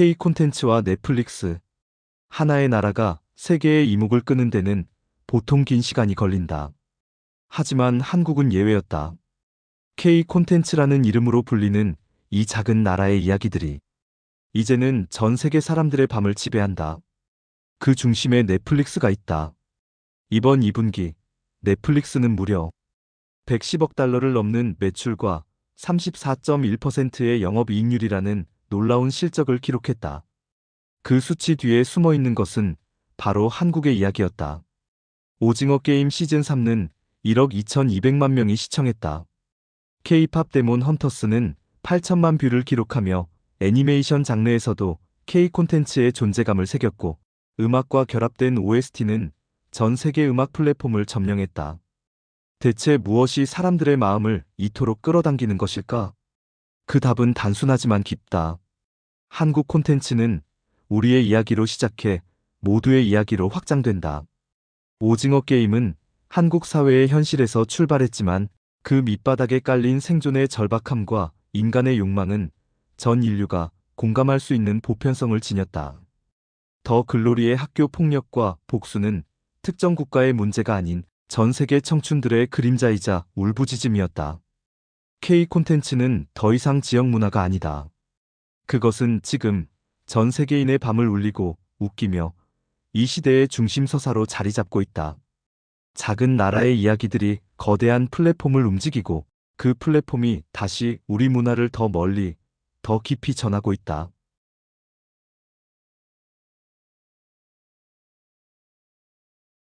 K 콘텐츠와 넷플릭스. 하나의 나라가 세계의 이목을 끄는 데는 보통 긴 시간이 걸린다. 하지만 한국은 예외였다. K 콘텐츠라는 이름으로 불리는 이 작은 나라의 이야기들이 이제는 전 세계 사람들의 밤을 지배한다. 그 중심에 넷플릭스가 있다. 이번 2분기 넷플릭스는 무려 110억 달러를 넘는 매출과 34.1%의 영업이익률이라는 놀라운 실적을 기록했다. 그 수치 뒤에 숨어 있는 것은 바로 한국의 이야기였다. 오징어 게임 시즌 3는 1억 2,200만 명이 시청했다. K-팝 데몬 헌터스는 8천만 뷰를 기록하며 애니메이션 장르에서도 K 콘텐츠의 존재감을 새겼고 음악과 결합된 OST는 전 세계 음악 플랫폼을 점령했다. 대체 무엇이 사람들의 마음을 이토록 끌어당기는 것일까? 그 답은 단순하지만 깊다. 한국 콘텐츠는 우리의 이야기로 시작해 모두의 이야기로 확장된다. 오징어 게임은 한국 사회의 현실에서 출발했지만 그 밑바닥에 깔린 생존의 절박함과 인간의 욕망은 전 인류가 공감할 수 있는 보편성을 지녔다. 더 글로리의 학교 폭력과 복수는 특정 국가의 문제가 아닌 전 세계 청춘들의 그림자이자 울부짖음이었다. K 콘텐츠는 더 이상 지역 문화가 아니다. 그것은 지금 전 세계인의 밤을 울리고 웃기며 이 시대의 중심 서사로 자리 잡고 있다. 작은 나라의 이야기들이 거대한 플랫폼을 움직이고 그 플랫폼이 다시 우리 문화를 더 멀리, 더 깊이 전하고 있다.